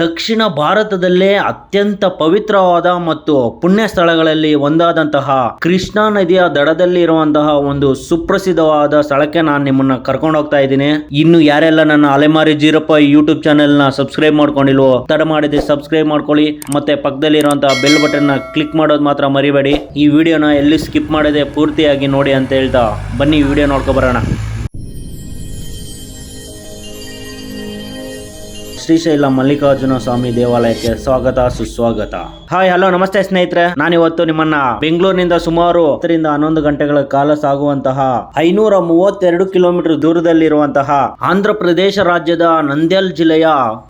ದಕ್ಷಿಣ ಭಾರತದಲ್ಲೇ ಅತ್ಯಂತ ಪವಿತ್ರವಾದ ಮತ್ತು ಪುಣ್ಯ ಸ್ಥಳಗಳಲ್ಲಿ ಒಂದಾದಂತಹ ಕೃಷ್ಣಾ ನದಿಯ ದಡದಲ್ಲಿ ಇರುವಂತಹ ಒಂದು ಸುಪ್ರಸಿದ್ಧವಾದ ಸ್ಥಳಕ್ಕೆ ನಾನು ನಿಮ್ಮನ್ನ ಕರ್ಕೊಂಡು ಹೋಗ್ತಾ ಇದ್ದೀನಿ. ಇನ್ನು ಯಾರೆಲ್ಲ ನನ್ನ ಅಲೆಮಾರಿ ಜೀರಪ್ಪ ಯೂಟ್ಯೂಬ್ ಚಾನೆಲ್ನ ಸಬ್ಸ್ಕ್ರೈಬ್ ಮಾಡ್ಕೊಂಡಿಲ್ವೋ ತಡ ಮಾಡಿದ್ರೆ ಸಬ್ಸ್ಕ್ರೈಬ್ ಮಾಡ್ಕೊಳ್ಳಿ. ಮತ್ತೆ ಪಕ್ಕದಲ್ಲಿ ಇರುವಂತಹ ಬೆಲ್ ಬಟನ್ನ ಕ್ಲಿಕ್ ಮಾಡೋದು ಮಾತ್ರ ಮರಿಬೇಡಿ. ಈ ವಿಡಿಯೋನ ಎಲ್ಲಿ ಸ್ಕಿಪ್ ಮಾಡದೆ ಪೂರ್ತಿಯಾಗಿ ನೋಡಿ ಅಂತ ಹೇಳ್ತಾ ಬನ್ನಿ, ವಿಡಿಯೋ ನೋಡ್ಕೊ ಬರೋಣ. ಶ್ರೀಶೈಲ ಮಲ್ಲಿಕಾರ್ಜುನ ಸ್ವಾಮಿ ದೇವಾಲಯಕ್ಕೆ ಸ್ವಾಗತ, ಸುಸ್ವಾಗತ. ಹಾಯ್ ಹಲೋ ನಮಸ್ತೆ ಸ್ನೇಹಿತರೆ. ನಾನಿವತ್ತು ನಿಮ್ಮನ್ನ ಬೆಂಗಳೂರಿನಿಂದ ಸುಮಾರು ಹತ್ತರಿಂದ ಹನ್ನೊಂದು ಗಂಟೆಗಳ ಕಾಲ ಸಾಗುವಂತಹ ಐನೂರ ಮೂವತ್ತೆರಡು ಕಿಲೋಮೀಟರ್ ದೂರದಲ್ಲಿರುವಂತಹ ಆಂಧ್ರ ಪ್ರದೇಶ ರಾಜ್ಯದ ನಂದ್ಯಾಲ್ ಜಿಲ್ಲೆಯ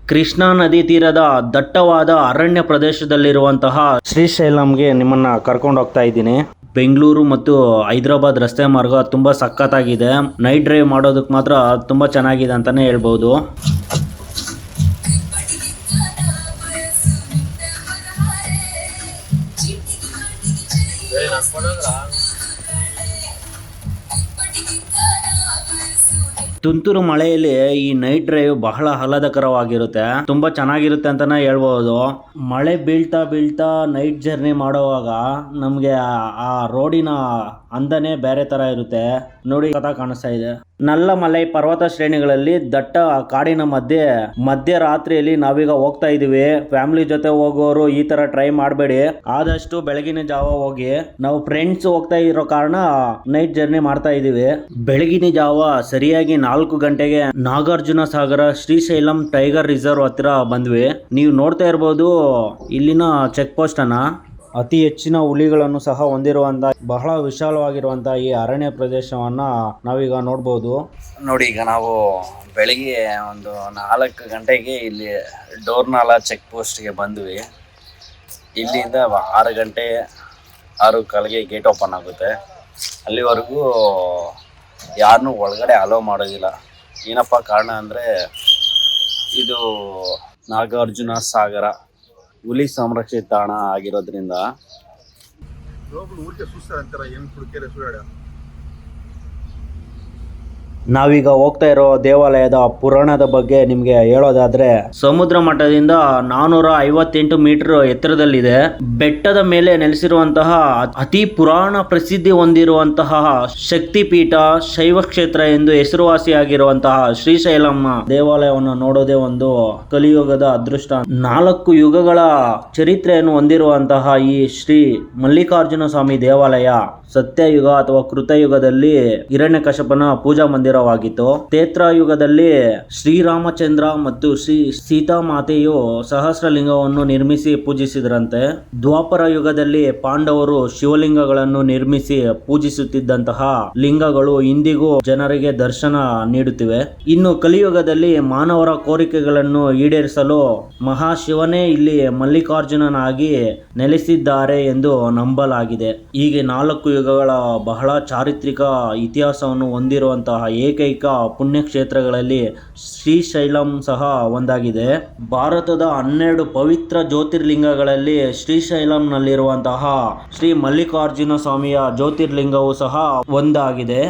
ಕೃಷ್ಣಾ ನದಿ ತೀರದ ದಟ್ಟವಾದ ಅರಣ್ಯ ಪ್ರದೇಶದಲ್ಲಿರುವಂತಹ ಶ್ರೀಶೈಲಂಗೆ ನಿಮ್ಮನ್ನ ಕರ್ಕೊಂಡು ಹೋಗ್ತಾ ಇದ್ದೀನಿ. ಬೆಂಗಳೂರು ಮತ್ತು ಹೈದರಾಬಾದ್ ರಸ್ತೆ ಮಾರ್ಗ ತುಂಬಾ ಸಖತ್ತಾಗಿದೆ. ನೈಟ್ ಡ್ರೈವ್ ಮಾಡೋದಕ್ಕೆ ಮಾತ್ರ ತುಂಬಾ ಚೆನ್ನಾಗಿದೆ ಅಂತಾನೆ ಹೇಳ್ಬೋದು. ತುಂತುರು ಮಳೆಯಲ್ಲಿ ಈ ನೈಟ್ ಡ್ರೈವ್ ಬಹಳ ಆಹ್ಲಾದಕರವಾಗಿರುತ್ತೆ. ತುಂಬಾ ಚೆನ್ನಾಗಿರುತ್ತೆ ಅಂತಾನೆ ಹೇಳ್ಬಹುದು ಮಳೆ ಬೀಳ್ತಾ ಬೀಳ್ತಾ ನೈಟ್ ಜರ್ನಿ ಮಾಡುವಾಗ ನಮ್ಗೆ ಆ- ರೋಡಿನ ಅಂದನೆ ಬೇರೆ ತರ ಇರುತ್ತೆ. ನೋಡಿ ಕಾಣಿಸ್ತಾ ಇದೆ. ನಲ್ಲ ಮಲೈ ಪರ್ವತ ಶ್ರೇಣಿಗಳಲ್ಲಿ ದಟ್ಟ ಕಾಡಿನ ಮಧ್ಯೆ ಮಧ್ಯರಾತ್ರಿಯಲ್ಲಿ ನಾವೀಗ ಹೋಗ್ತಾ ಇದೀವಿ ಫ್ಯಾಮಿಲಿ ಜೊತೆ ಹೋಗೋರು ಈ ತರ ಟ್ರೈ ಮಾಡಬೇಡಿ. ಆದಷ್ಟು ಬೆಳಗಿನ ಜಾವ ಹೋಗಿ ನಾವು ಫ್ರೆಂಡ್ಸ್ ಹೋಗ್ತಾ ಇರೋ ಕಾರಣ ನೈಟ್ ಜರ್ನಿ ಮಾಡ್ತಾ ಇದೀವಿ ಬೆಳಗಿನ ಜಾವ ಸರಿಯಾಗಿ ನಾಲ್ಕು ಗಂಟೆಗೆ ನಾಗಾರ್ಜುನ ಸಾಗರ, ಶ್ರೀಶೈಲಂ ಟೈಗರ್ ರಿಸರ್ವ್ ಹತ್ರ ಬಂದ್ವಿ. ನೀವು ನೋಡ್ತಾ ಇರ್ಬೋದು ಇಲ್ಲಿನ ಚೆಕ್ ಪೋಸ್ಟ್ ಅನ್ನ. ಅತಿ ಹೆಚ್ಚಿನ ಹುಲಿಗಳನ್ನು ಸಹ ಹೊಂದಿರುವಂತ, ಬಹಳ ವಿಶಾಲವಾಗಿರುವಂತ ಈ ಅರಣ್ಯ ಪ್ರದೇಶವನ್ನ ನಾವೀಗ ನೋಡ್ಬೋದು. ನೋಡಿ, ಈಗ ನಾವು ಬೆಳಿಗ್ಗೆ ಒಂದು ನಾಲ್ಕು ಗಂಟೆಗೆ ಇಲ್ಲಿ ಡೋರ್ನಾಲ ಚೆಕ್ ಪೋಸ್ಟ್ಗೆ ಬಂದ್ವಿ. ಇಲ್ಲಿಂದ ಆರು ಗಂಟೆ, ಆರು ಕಾಲಿಗೆ ಗೇಟ್ ಓಪನ್ ಆಗುತ್ತೆ. ಅಲ್ಲಿವರೆಗೂ ಯಾರನ್ನೂ ಒಳಗಡೆ ಅಲೋ ಮಾಡೋದಿಲ್ಲ. ಏನಪ್ಪ ಕಾರಣ ಅಂದರೆ, ಇದು ನಾಗಾರ್ಜುನ ಸಾಗರ. ಹುಲಿ ಸಂರಕ್ಷಿತ ತಾಣ ಆಗಿರೋದ್ರಿಂದ ಊರಿಗೆ ಸುಸ್ತ ಅಂತಾರ ಏನು ಸುಳ್ಯಾಡ ನಾವೀಗ ಹೋಗ್ತಾ ಇರೋ ದೇವಾಲಯದ ಪುರಾಣದ ಬಗ್ಗೆ ನಿಮಗೆ ಹೇಳೋದಾದ್ರೆ, ಸಮುದ್ರ ಮಟ್ಟದಿಂದ ನಾನೂರ ಐವತ್ತೆಂಟು ಮೀಟರ್ ಎತ್ತರದಲ್ಲಿದೆ. ಬೆಟ್ಟದ ಮೇಲೆ ನೆಲೆಸಿರುವಂತಹ ಅತಿ ಪುರಾಣ ಪ್ರಸಿದ್ಧಿ ಹೊಂದಿರುವಂತಹ ಶಕ್ತಿಪೀಠ ಶೈವ ಕ್ಷೇತ್ರ ಎಂದು ಹೆಸರುವಾಸಿಯಾಗಿರುವಂತಹ ಶ್ರೀಶೈಲಮ್ಮ ದೇವಾಲಯವನ್ನು ನೋಡೋದೇ ಒಂದು ಕಲಿಯುಗದ ಅದೃಷ್ಟ. ನಾಲ್ಕು ಯುಗಗಳ ಚರಿತ್ರೆಯನ್ನು ಹೊಂದಿರುವಂತಹ ಈ ಶ್ರೀ ಮಲ್ಲಿಕಾರ್ಜುನ ಸ್ವಾಮಿ ದೇವಾಲಯ. ಸತ್ಯಯುಗ ಅಥವಾ ಕೃತಯುಗದಲ್ಲಿ ಹಿರಣ್ಯಕಶಪನ ಪೂಜಾ ಮಂದಿರವಾಗಿತ್ತು. ತೇತ್ರಯುಗದಲ್ಲಿ ಶ್ರೀರಾಮಚಂದ್ರ ಮತ್ತು ಶ್ರೀ ಸೀತಾಮಾತೆಯು ಸಹಸ್ರಲಿಂಗವನ್ನು ನಿರ್ಮಿಸಿ ಪೂಜಿಸಿದ್ರಂತೆ. ದ್ವಾಪರ ಯುಗದಲ್ಲಿ ಪಾಂಡವರು ಶಿವಲಿಂಗಗಳನ್ನು ನಿರ್ಮಿಸಿ ಪೂಜಿಸುತ್ತಿದ್ದಂತಹ ಲಿಂಗಗಳು ಇಂದಿಗೂ ಜನರಿಗೆ ದರ್ಶನ ನೀಡುತ್ತಿವೆ. ಇನ್ನು ಕಲಿಯುಗದಲ್ಲಿ ಮಾನವರ ಕೋರಿಕೆಗಳನ್ನು ಈಡೇರಿಸಲು ಮಹಾಶಿವನೇ ಇಲ್ಲಿ ಮಲ್ಲಿಕಾರ್ಜುನನಾಗಿ ನೆಲೆಸಿದ್ದಾರೆ ಎಂದು ನಂಬಲಾಗಿದೆ. ಹೀಗೆ ನಾಲ್ಕು ಯುಗಗಳ ಬಹಳ ಚಾರಿತ್ರಿಕ ಇತಿಹಾಸವನ್ನು ಹೊಂದಿರುವಂತಹ ಏಕೈಕ ಪುಣ್ಯಕ್ಷೇತ್ರಗಳಲ್ಲಿ ಶ್ರೀಶೈಲಂ ಸಹ ಒಂದಾಗಿದೆ. ಭಾರತದ ಹನ್ನೆರಡು ಪವಿತ್ರ ಜ್ಯೋತಿರ್ಲಿಂಗಗಳಲ್ಲಿ ಶ್ರೀಶೈಲಂನಲ್ಲಿರುವಂತಹ ಶ್ರೀ ಮಲ್ಲಿಕಾರ್ಜುನ ಸ್ವಾಮಿಯ ಜ್ಯೋತಿರ್ಲಿಂಗವು ಸಹ ಒಂದಾಗಿದೆ.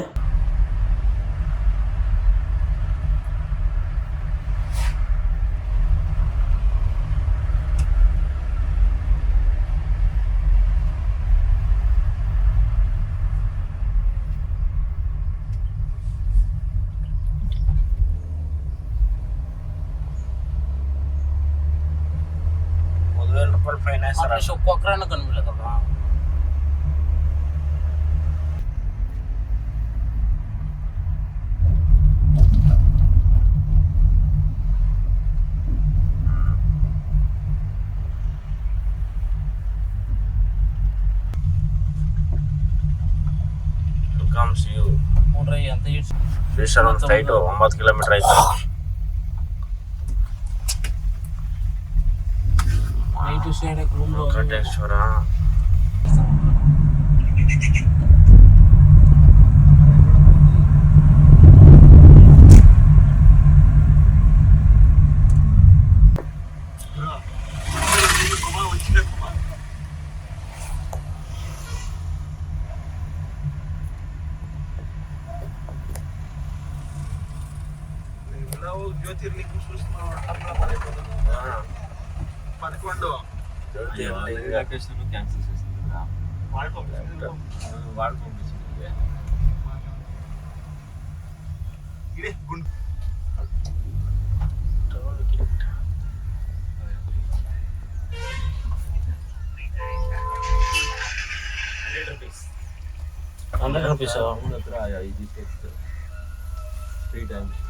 ಇಟ್ಸ್ ಶ್ರೀಶೈಲಂ ಫ್ಲೈಟ್ ಒಂಬತ್ತು ಕಿಲೋಮೀಟರ್ ಐತೆ. ನೈಟ್ జ్యోతిర్లింగం చూస్తున్నాం అట్లా పడిపోతుంది పదకొండు లొకేషన్ క్యాన్సిల్ చేసింది వాడు పంపించారు వాడు పంపించింది ఇదే గుండు hundred rupees hundred rupees three times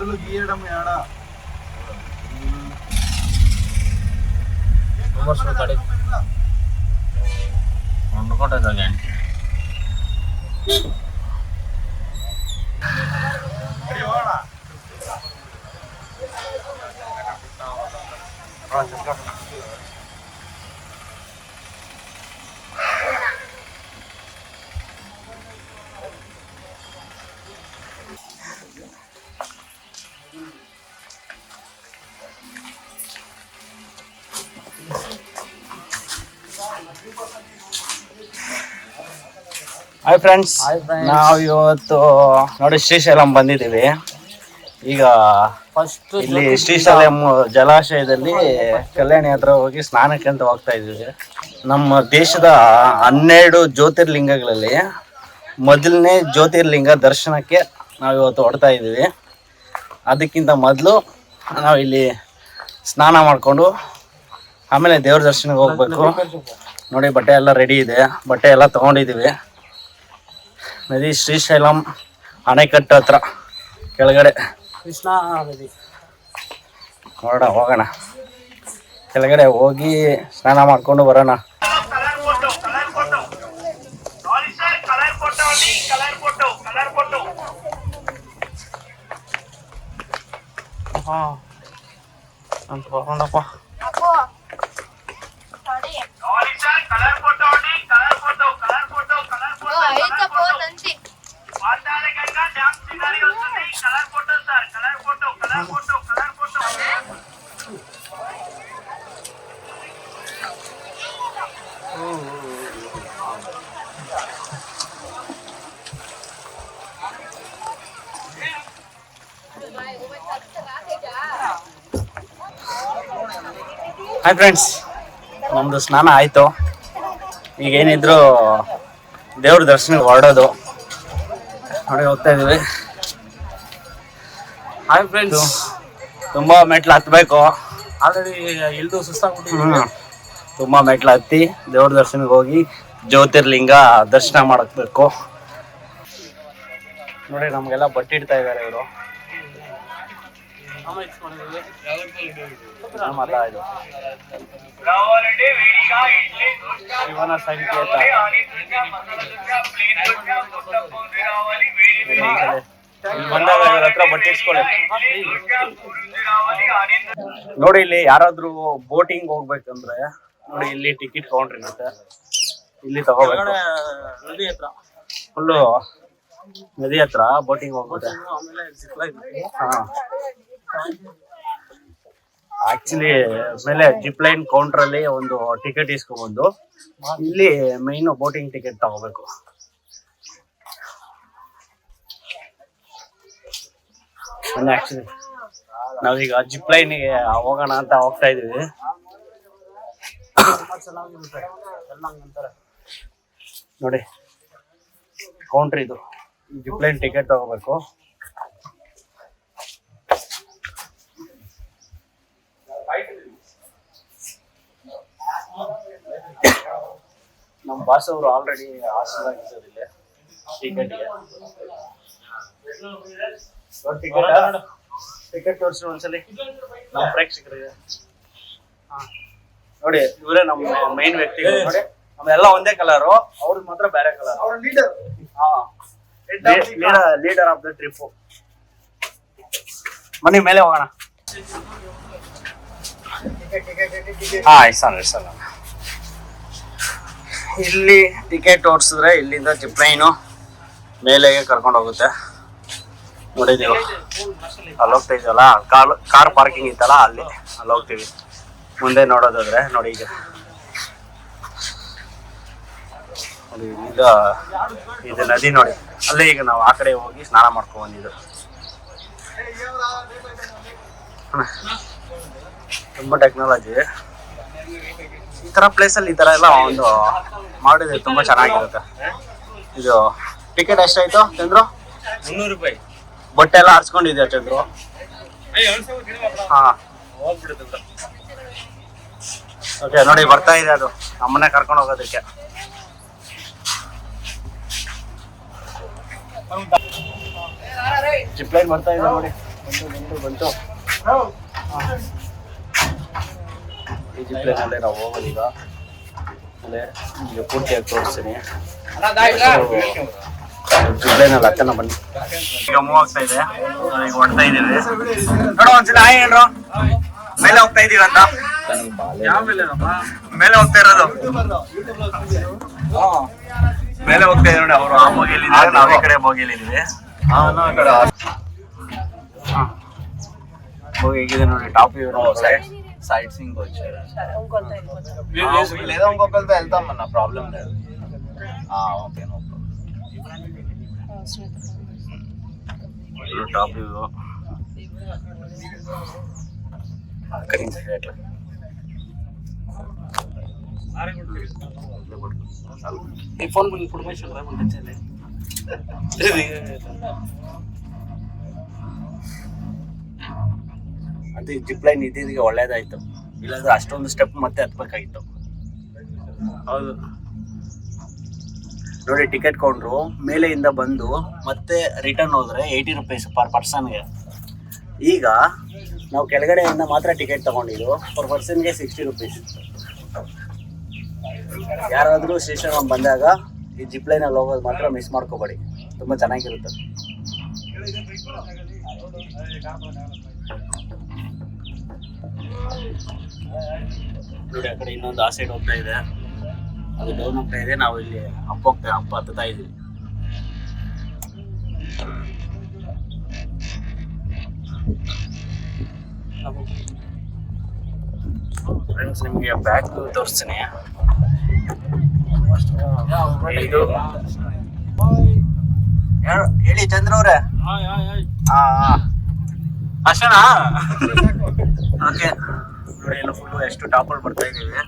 గొడ్డులు గీయడం ఏడా వండుకుంటే తగ్గండి Right, ಹಾಯ್ ಫ್ರೆಂಡ್ಸ್ ನಾವ್ ಇವತ್ತು ನೋಡಿ ಶ್ರೀಶೈಲಂ ಬಂದಿದ್ದೀವಿ. ಈಗ ಫಸ್ಟ್ ಇಲ್ಲಿ ಶ್ರೀಶೈಲಂ ಜಲಾಶಯದಲ್ಲಿ ಕಲ್ಯಾಣಿ ಹತ್ರ ಹೋಗಿ ಸ್ನಾನಕ್ಕೆ ಅಂತ ಹೋಗ್ತಾ ಇದ್ದೀವಿ. ನಮ್ಮ ದೇಶದ ಹನ್ನೆರಡು ಜ್ಯೋತಿರ್ಲಿಂಗಗಳಲ್ಲಿ ಮೊದಲನೇ ಜ್ಯೋತಿರ್ಲಿಂಗ ದರ್ಶನಕ್ಕೆ ನಾವು ಇವತ್ತು ಹೊಡ್ತಾ ಇದ್ದೀವಿ. ಅದಕ್ಕಿಂತ ಮೊದಲು ನಾವು ಇಲ್ಲಿ ಸ್ನಾನ ಮಾಡಿಕೊಂಡು ಆಮೇಲೆ ದೇವ್ರ ದರ್ಶನಕ್ಕೆ ಹೋಗ್ಬೇಕು. ನೋಡಿ ಬಟ್ಟೆ ಎಲ್ಲ ರೆಡಿ ಇದೆ. ಬಟ್ಟೆ ಎಲ್ಲ ತೊಗೊಂಡಿದ್ದೀವಿ. ನದಿ ಶ್ರೀಶೈಲಂ ಅಣೆಕಟ್ಟು ಹತ್ರ ಕೆಳಗಡೆ. ಕೃಷ್ಣ ನದಿ. ನೋಡ ಹೋಗೋಣ. ಕೆಳಗಡೆ ಹೋಗಿ ಸ್ನಾನ ಮಾಡ್ಕೊಂಡು ಬರೋಣ. ಹಾಂ. ಅಂತ ಹೋಗೋಣಪ್ಪ ಐತಪ್ಪ ನಂದಿ ಹಾಯ್ ಫ್ರೆಂಡ್ಸ್ ನಮ್ಮದು ಸ್ನಾನ ಆಯಿತು ಈಗ ಏನಿದ್ರು ದೇವ್ರ ದರ್ಶನಕ್ಕೆ ಹೊರಡೋದು. ನೋಡಿ ಹೋಗ್ತಾ ಇದೀವಿ. ಹಾಯ್ ಫ್ರೆಂಡ್ಸ್ ತುಂಬ ಮೆಟ್ಲು ಹತ್ತಬೇಕು ಆಲ್ರೆಡಿ ಇಲ್ದು ಸುಸ್ತಾಗ್ಬಿಟ್ಟಿದ್ದೀವಿ ತುಂಬ ಮೆಟ್ಲು ಹತ್ತಿ ದೇವ್ರ ದರ್ಶನಕ್ಕೆ ಹೋಗಿ ಜ್ಯೋತಿರ್ಲಿಂಗ ದರ್ಶನ ಮಾಡಬೇಕು ನೋಡಿ ನಮಗೆಲ್ಲ ಬಟ್ಟೆ ಇಡ್ತಾ ಇದ್ದಾರೆ ಇವರು. ಶಿವನ ಸಂಕೇತ. ಇಲ್ಲಿ ಬಂದಾಗ ಇವ್ರ ಹತ್ರ ಬಟ್ಟೆ ಇಸ್ಕೊಳ್ಳಿ. ನೋಡಿ ಇಲ್ಲಿ ಯಾರಾದ್ರೂ ಬೋಟಿಂಗ್ ಹೋಗ್ಬೇಕಂದ್ರೆ ನೋಡಿ ಇಲ್ಲಿ ಟಿಕೆಟ್ ತಗೊಂಡ್ರಿ ಮತ್ತೆ. ಇಲ್ಲಿ ತಗೋಬೇಕು. ನದಿ ಹತ್ರ. ಫುಲ್ಲು ನದಿ ಹತ್ರ ಬೋಟಿಂಗ್ ಹೋಗ್ಬೋದು. ಹಾ. ಆಕ್ಚುಲಿ ಮೇಲೆ ಜಿಪ್ ಲೈನ್ ಕೌಂಟರ್ ಅಲ್ಲಿ ಒಂದು ಟಿಕೆಟ್ ಇಸ್ಕೊಂಡ್ಬಂದು, ಇಲ್ಲಿ ಮೈನ್ ಬೋಟಿಂಗ್ ಟಿಕೆಟ್ ತಗೋಬೇಕು. ಆಕ್ಚುಲಿ ನಾವೀಗ ಜಿಪ್ ಲೈನ್ಗೆ ಹೋಗೋಣ ಅಂತ ಹೋಗ್ತಾ ಇದೀವಿ ನೋಡಿ ಕೌಂಟ್ರ್ ಇದು. ಜಿಪ್ ಲೈನ್ ಟಿಕೆಟ್ ತಗೋಬೇಕು ನಮ್ಮ ಬಾಸ್ ಅವರು ಆಲ್ರೆಡಿ ಹಾಸ್ಟೆಲ್ ಇಲ್ಲಿ ಟಿಕೆಟ್ಗೆ ಟಿಕೆಟ್ ಟಿಕೆಟ್ ತೋರಿಸಿ ಒಂದ್ಸಲಿ. ನಮ್ಮ ಪ್ರೇಕ್ಷಕರಿಗೆ ಹಾಂ. ನೋಡಿ ಇವರೇ ನಮ್ಮ ಮೈನ್ ವ್ಯಕ್ತಿಗಳು. ನೋಡಿ ನಮ್ಮೆಲ್ಲ ಒಂದೇ ಕಲರು ಅವ್ರದ್ದು ಮಾತ್ರ ಬೇರೆ ಕಲರ್ ಅವರ ಲೀಡರ್ ಹಾ. ಲೀಡರ್ ಆಫ್ ದ ಟ್ರಿಪ್ ಮನೆ ಮೇಲೆ ಹೋಗೋಣ. ಹಾ ಇರ್ಸೋಣ ಇರ್ಸೋಣ ಇಲ್ಲಿ ಟಿಕೆಟ್ ಓಡಿಸಿದ್ರೆ ಇಲ್ಲಿಂದ ಜಿಪ್ಲೈನು ಮೇಲೆಗೆ ಕರ್ಕೊಂಡು ಹೋಗುತ್ತೆ. ನೋಡಿ ನೀವು ಅಲ್ಲಿ ಹೋಗ್ತಾ ಕಾರ್ ಕಾರ್ ಪಾರ್ಕಿಂಗ್ ಇತ್ತಲ್ಲ ಅಲ್ಲಿ ಅಲ್ಲಿ ಹೋಗ್ತೀವಿ. ಮುಂದೆ ನೋಡೋದಾದ್ರೆ, ನೋಡಿ ಈಗ. ಈಗ ಇದು ನದಿ ನೋಡಿ. ಅಲ್ಲೇ ಈಗ ನಾವು ಆ ಕಡೆ ಹೋಗಿ ಸ್ನಾನ ಮಾಡ್ಕೊಂಡು ಬಂದಿದ್ದು. ತುಂಬಾ ಟೆಕ್ನಾಲಜಿ ಈ ತರ ಪ್ಲೇಸ್ ಅಲ್ಲಿ ಈ ತರ ಎಲ್ಲ ಒಂದು ಮಾಡಿದ್ರೆ ತುಂಬಾ ಚೆನ್ನಾಗಿರುತ್ತೆ. ಇದು ಟಿಕೆಟ್ ಎಷ್ಟಾಯ್ತು ಚಂದ್ರು? ಮುನ್ನೂರು ರೂಪಾಯಿ. ಬಟ್ಟೆ ಎಲ್ಲ ಹರ್ಸ್ಕೊಂಡಿದ್ಯಾ ಚಂದ್ರು? ಹಾ. ಓಕೆ ನೋಡಿ ಬರ್ತಾ ಇದೆ ಅದು. ನಮ್ಮನೆ ಕರ್ಕೊಂಡು ಹೋಗೋದಕ್ಕೆ. ಜಿಪ್ಲೈನ್ ಬರ್ತಾ ಇದೆ ನೋಡಿ. ಬಂತು ಬಂತು ಬಂತು. ಈ ಜಿಪ್ಲೈನ್ ಅಲ್ಲೇ ನಾವು ಹೋಗೋದೀಗ ಅಲ್ಲೇ ಈಗ ಪೂರ್ತಿಯಾಗಿ ತೋರಿಸ್ತೀನಿ. ಜಿಪ್ಲೈನ್ ಅಲ್ಲಿ ಹತ್ತನ ಬನ್ನಿ. ಈಗ ಮೂವ್ ಆಗ್ತಾ ಇದೆ. ಈಗ ಹೊಡ್ತಾ ಇದ್ದೀವಿ ನೋಡೋ ಒಂದ್ಸಲ ಹಾಯ್ ಹೇಳ್ರು. ಮೇಲೆ ಹೋಗ್ತಾ ಇದೀವಿ ಅಂತ? ಮೇಲೆ ಹೋಗ್ತಾ ಇರೋದು? ಮೇಲೆ ಹೋಗ್ತಾ ಇದ್ದೀವಿ ನೋಡಿ ಅವರು ಆ ಬೋಗಿಯಲ್ಲಿದ್ದಾರೆ ನಾವು ಈ ಕಡೆ ಬೋಗಿಯಲ್ಲಿದ್ದೀವಿ. ಬೋಗಿ ಹೇಗಿದೆ ನೋಡಿ ಟಾಪ್ ಇವ್ರು సైట్ సీయింగ్ వచ్చారు ఇంకొంత లేదా ఇంకొకరితో వెళ్తాం అన్న ప్రాబ్లం లేదు okay no problem top view అక్కడి నుంచి ఎట్లా ఈ ఫోన్ ఇన్ఫర్మేషన్ రాకుండా ಅದು ಜಿಪ್ ಲೈನ್ ಇದ್ದಿದ್ದಕ್ಕೆ ಒಳ್ಳೇದಾಯ್ತು. ಇಲ್ಲಾಂದ್ರೆ ಅಷ್ಟೊಂದು ಸ್ಟೆಪ್ ಮತ್ತೆ ಹತ್ಬೇಕಾಗಿತ್ತು. ಹೌದು. ನೋಡಿ ಟಿಕೆಟ್ ಕೊಂಡ್ರು ಮೇಲೆಯಿಂದ ಬಂದು ಮತ್ತೆ ರಿಟರ್ನ್ ಹೋದ್ರೆ ಏಯ್ಟಿ ರುಪೀಸ್ ಪರ್ ಪರ್ಸನ್ಗೆ ಈಗ ನಾವು ಕೆಳಗಡೆಯಿಂದ ಮಾತ್ರ ಟಿಕೆಟ್ ತಗೊಂಡಿದ್ದು. ಪರ್ ಪರ್ಸನ್ಗೆ ಸಿಕ್ಸ್ಟಿ ರುಪೀಸ್ ಯಾರಾದರೂ ಸ್ಟೇಷನ್ ಬಂದಾಗ ಈ ಜಿಪ್ ಲೈನಲ್ಲಿ ಹೋಗೋದು ಮಾತ್ರ ಮಿಸ್ ಮಾಡ್ಕೋಬೇಡಿ. ತುಂಬ ಚೆನ್ನಾಗಿರುತ್ತೆ. ನೋಡಿ ಆ ಕಡೆ ಇನ್ನೊಂದು ಆ ಸೈಡ್ ಹೋಗ್ತಾ ಇದೆ. ಅದು ಡೌನ್ ಹೋಗ್ತಾ ಇದೆ. ನಾವು ಇಲ್ಲಿ ಅಪ್ ಹೋಗ್ತಾ ಅಪ್ ಹತ್ತುತ್ತಾ ಇದ್ವಿ ಫ್ರೆಂಡ್ಸ್ ನಿಮಗೆ ಬ್ಯಾಗ್ ತೋರಿಸ್ತೀನಿ. ಇದು. ಹೇಳಿ ಚಂದ್ರ ಅವ್ರೆ. ಹಾ ಅಷ್ಟನಾ? ಓಕೆ. ನೋಡಿ ಎಲ್ಲ ಫುಲ್ಲು ಎಷ್ಟು ಟಾಪಲ್ಲಿ ಬರ್ತಾ ಇದ್ದೀವಿ.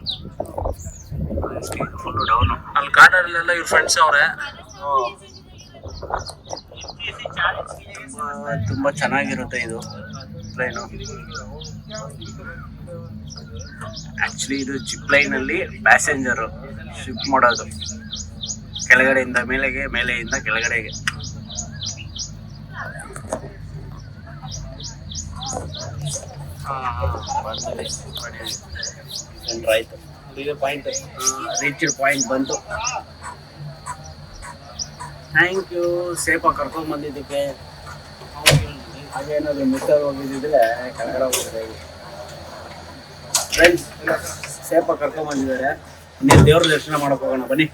ಫುಲ್ಲು ಡೌನು ಅಲ್ಲಿ ಕಾಡಲ್ಲೆಲ್ಲ ಇವ್ರ ಫ್ರೆಂಡ್ಸ್ ಅವರೇ. ತುಂಬ ತುಂಬಾ ಚೆನ್ನಾಗಿರುತ್ತೆ ಇದು ಪ್ಲೈನು ಆ್ಯಕ್ಚುಲಿ ಇದು ಜಿಪ್ ಲೈನ್ ಅಲ್ಲಿ ಪ್ಯಾಸೆಂಜರ್ ಶಿಫ್ಟ್ ಮಾಡೋದು. ಕೆಳಗಡೆಯಿಂದ ಮೇಲೆಗೆ ಮೇಲೆಯಿಂದ ಕೆಳಗಡೆಗೆ. ಸೆಂಟ್ರ್ ಆಯ್ತು ಇದು ಪಾಯಿಂಟ್ ರೀಚ್ಡ್ ಪಾಯಿಂಟ್ ಬಂತು ಥ್ಯಾಂಕ್ ಯು ಸೇಫಾಗಿ ಕರ್ಕೊಂಡ್ ಬಂದಿದ್ದಕ್ಕೆ. ಹಾಗೇನಾದ್ರು ಮಿಸ್ ಆಗಿ ಹೋಗಿದ್ದಿದ್ರೆ ಕನ್ನಡ ಹೋಗಿದ್ರೆ ಫ್ರೆಂಡ್ಸ್ ಸೇಫಾಗಿ ಕರ್ಕೊಂಡ್ ಬಂದಿದ್ದಾರೆ. ನೀವು ದೇವ್ರ ದರ್ಶನ ಮಾಡಕ್ ಹೋಗೋಣ, ಬನ್ನಿ.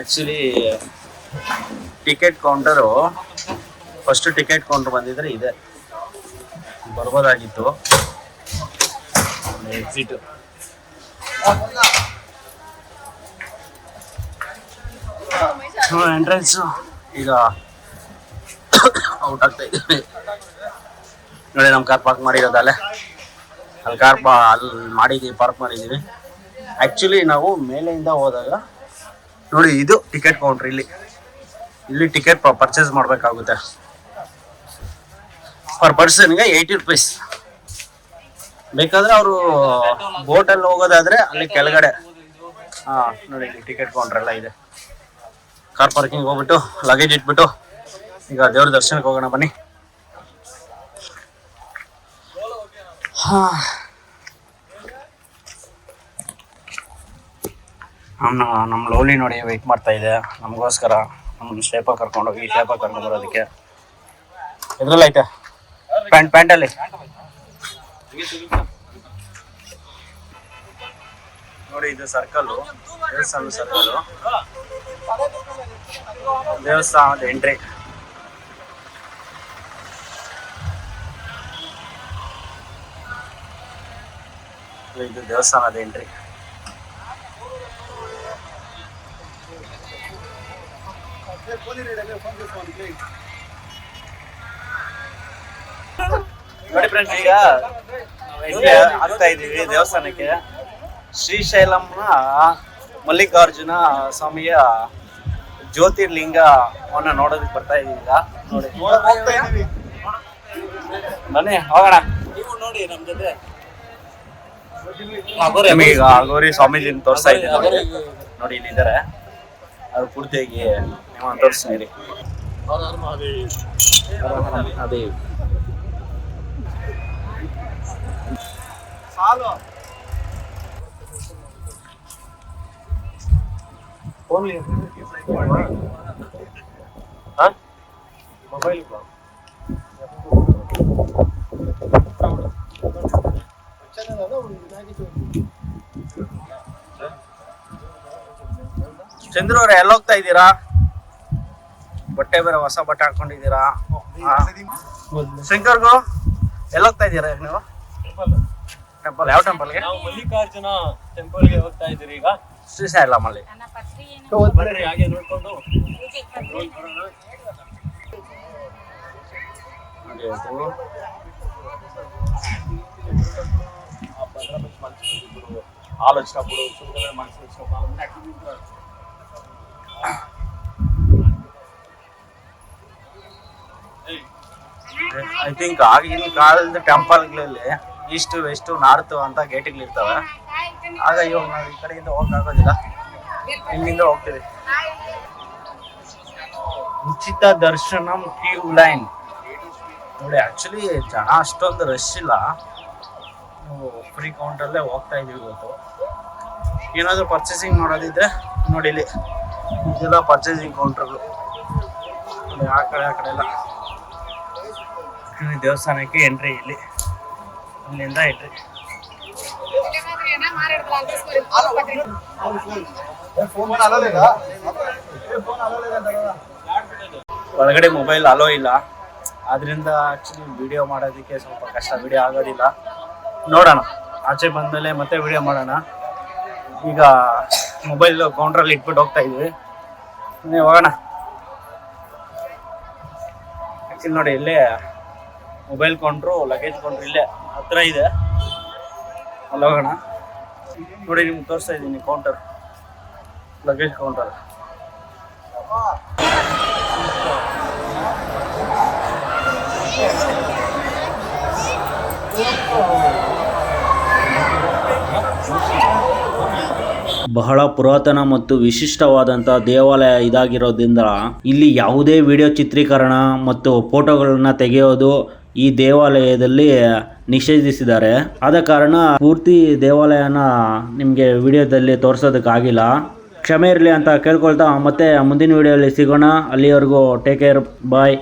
Actually ticket counter first ticket counter ಬಂದಿದ್ರೆ ಇದೆ. ಬರ್ಬೋದಾಗಿತ್ತು. ಎಕ್ಸಿಟ್ ಎಂಟ್ರೆನ್ಸ್ ಈಗ ಔಟ್ ಆಗ್ತಾ ಇದ್ದೀವಿ ನೋಡಿ ನಮ್ಮ ಕಾರ್ ಪಾರ್ಕ್ ಮಾಡಿರೋದಲ್ಲೇ ಅಲ್ಲಿ. ಕಾರ್ ಪಾ ಅಲ್ಲಿ ಮಾಡಿದ್ದೀವಿ ಪಾರ್ಕ್ ಮಾಡಿದ್ದೀವಿ. ಆ್ಯಕ್ಚುಲಿ ನಾವು ಮೇಲೆಯಿಂದ ಹೋದಾಗ ನೋಡಿ, ಇದು ಟಿಕೆಟ್ ಕೌಂಟ್ರ್ ಇಲ್ಲಿ. ಇಲ್ಲಿ ಟಿಕೆಟ್ ಪರ್ಚೇಸ್ ಮಾಡಬೇಕಾಗುತ್ತೆ. ಪರ್ ಪರ್ಸನ್ಗೆ ಏಯ್ಟಿ ರುಪೀಸ್ ಬೇಕಾದ್ರೆ ಅವರು ಬೋಟಲ್ಲಿ ಹೋಗೋದಾದ್ರೆ ಅಲ್ಲಿ ಕೆಳಗಡೆ. ಹಾಂ, ನೋಡಿ ಇಲ್ಲಿ ಟಿಕೆಟ್ ಕೌಂಟ್ರೆಲ್ಲ ಇದೆ. ಕಾರ್ ಪಾರ್ಕಿಂಗ್ ಹೋಗ್ಬಿಟ್ಟು ಲಗೇಜ್ ಇಟ್ಬಿಟ್ಟು, ಈಗ ದೇವ್ರ ದರ್ಶನಕ್ಕೆ ಹೋಗೋಣ ಬನ್ನಿ. ನಮ್ಮ ನಮ್ಮ ಲೋಲಿ ನೋಡಿ ವೆಯ್ಟ್ ಮಾಡ್ತಾ ಇದೆ. ನಮಗೋಸ್ಕರ ನಮ್ಮ ಕರ್ಕೊಂಡು ಕರ್ಕೊಂಡೋಗಿ ಸ್ಟೇಪ ಕರ್ಕೊಂಡು ಬರೋದಕ್ಕೆ. ಇದ್ರಲ್ಲಿ ಐತೆ. ಪ್ಯಾಂಟ್, ಪ್ಯಾಂಟಲ್ಲಿ. ನೋಡಿ, ಇದು ಸರ್ಕಲ್ಲು. ದೇವಸ್ಥಾನ ಸರ್ಕಲ್ಲು. ದೇವಸ್ಥಾನದ ಎಂಟ್ರಿ. ಇದು ದೇವಸ್ಥಾನದ ಎಂಟ್ರಿ. ನೋಡಿ ಫ್ರೆಂಡ್ಸ್ ಈಗ ಎಂಟ್ರಿ ಆಗ್ತಾ ಇದ್ದೀವಿ ದೇವಸ್ಥಾನಕ್ಕೆ. ಶ್ರೀಶೈಲಂನ ಮಲ್ಲಿಕಾರ್ಜುನ ಸ್ವಾಮಿಯ ಜ್ಯೋತಿರ್ಲಿಂಗವನ್ನ ನೋಡೋದಕ್ಕೆ ಬರ್ತಾ ಇದೀವಿ ಈಗ. ನೋಡಿ. ಬನ್ನಿ ಹೋಗೋಣ. ನೀವು ನೋಡಿ ನಮ್ ಜೊತೆ. ನಮಗೆ ಈಗ ಅಗೋರಿ ಸ್ವಾಮೀಜಿನ ತೋರಿಸ್ತಾ ಇದ್ದೀನಿ ನೋಡಿ. ಇಲ್ಲಿದ್ದಾರೆ. ಅದು ಪೂರ್ತಿಯಾಗಿ ನೀವು ತೋರಿಸ್ತೀನಿ ಅದೇ ಮೊಬೈಲ್ ಚಂದ್ರ ಅವ್ರೆ ಎಲ್ಲೋಗ್ತಾ ಇದ್ದೀರಾ? ಬಟ್ಟೆ ಬೇರೆ ಹೊಸ ಬಟ್ಟೆ ಹಾಕೊಂಡಿದ್ದೀರಾ. ಶಂಕರ್ಗು ಎಲ್ಲ ಹೋಗ್ತಾ ಇದ್ದೀರಾ ನೀವು ಟೆಂಪಲ್ ಯಾವ ಟೆಂಪಲ್ಗೆ ನಾವು ಮಲ್ಲಿಕಾರ್ಜುನ ಟೆಂಪಲ್ಗೆ ಹೋಗ್ತಾ ಇದ್ದೀರಿ ಈಗ. ಶ್ರೀಶೈಲಮಲ್ಲಿ ಬರ್ರಿ ಹಾಗೆ ನೋಡ್ಕೊಂಡು. ನೋಡಿ ಅದು. ಐ ಥಿಂಕ್ ಆಗಿನ ಕಾಲದ ಟೆಂಪಲ್ಗಳಲ್ಲಿ ಈಸ್ಟ್, ವೆಸ್ಟ್, ನಾರ್ತ್ ಅಂತ ಗೇಟ್ಗಳಿರ್ತವೆ ಆಗ ಇವಾಗ ನಾವು ಈ ಕಡೆಯಿಂದ ಹೋಗಕ್ಕಾಗೋದಿಲ್ಲ ಇಲ್ಲಿಂದ ಹೋಗ್ತೀವಿ. ಉಚಿತ ದರ್ಶನಂ ಕ್ಯೂ ಲೈನ್ ನೋಡಿ ಆಕ್ಚುಲಿ ಜನ ಅಷ್ಟೊಂದು ರಶ್ ಇಲ್ಲ. ನಾವು ಫ್ರೀ ಕೌಂಟಲ್ಲೇ ಹೋಗ್ತಾ ಇದೀವಿ ಇವತ್ತು. ಏನಾದರೂ ಪರ್ಚೇಸಿಂಗ್ ಮಾಡೋದಿದ್ರೆ ನೋಡಿ ಇಲ್ಲಿ. ಇದೆಲ್ಲ ಪರ್ಚೇಸಿಂಗ್ ಕೌಂಟರ್ಗಳು ಆ ಕಡೆ ಆ ಕಡೆ ಎಲ್ಲ. ಇಲ್ಲಿ ದೇವಸ್ಥಾನಕ್ಕೆ ಎಂಟ್ರಿ ಇಲ್ಲಿ. ಇಲ್ಲಿಂದ ಎಂಟ್ರಿ ಒಳಗಡೆ ಮೊಬೈಲ್ ಅಲೋ ಇಲ್ಲ. ಆದ್ರಿಂದ ಆಕ್ಚುಲಿ ವಿಡಿಯೋ ಮಾಡೋದಕ್ಕೆ ಸ್ವಲ್ಪ ಕಷ್ಟ. ವಿಡಿಯೋ ಆಗೋದಿಲ್ಲ. ನೋಡೋಣ. ಆಚೆ ಬಂದಮೇಲೆ ಮತ್ತೆ ವಿಡಿಯೋ ಮಾಡೋಣ. ಈಗ ಮೊಬೈಲ್ ಕೌಂಟ್ರಲ್ಲಿ ಇಟ್ಬಿಟ್ಟು ಹೋಗ್ತಾ ಇದ್ವಿ. ಹೋಗೋಣ. ಆ್ಯಕ್ಚುಲಿ ನೋಡಿ, ಇಲ್ಲೇ ಮೊಬೈಲ್ ಕೌಂಟ್ರು ಲಗೇಜ್ ಕೌಂಟ್ರು ಇಲ್ಲೇ ಹತ್ರ ಇದೆ. ಅಲ್ಲಿ ಹೋಗೋಣ. ನೋಡಿ, ನಿಮ್ಗೆ ತೋರಿಸ್ತಾ ಇದ್ದೀನಿ ಕೌಂಟರ್ ಲಗೇಜ್ ಕೌಂಟರ್ ಬಹಳ ಪುರಾತನ ಮತ್ತು ವಿಶಿಷ್ಟವಾದಂತ ದೇವಾಲಯ ಇದಾಗಿರೋದ್ರಿಂದ ಇಲ್ಲಿ ಯಾವುದೇ ವಿಡಿಯೋ ಚಿತ್ರೀಕರಣ ಮತ್ತು ಫೋಟೋಗಳನ್ನ ತೆಗೆಯೋದು ಈ ದೇವಾಲಯದಲ್ಲಿ ನಿಷೇಧಿಸಿದ್ದಾರೆ. ಆದ ಕಾರಣ ಪೂರ್ತಿ ದೇವಾಲಯನ ನಿಮಗೆ ವಿಡಿಯೋದಲ್ಲಿ ತೋರಿಸೋದಕ್ಕಾಗಿಲ್ಲ. ಕ್ಷಮೆ ಇರಲಿ ಅಂತ ಕೇಳ್ಕೊಳ್ತಾ ಮತ್ತೆ ಮುಂದಿನ ವಿಡಿಯೋಲಿ ಸಿಗೋಣ. ಅಲ್ಲಿವರೆಗೂ ಟೇಕ್ ಕೇರ್ ಬಾಯ್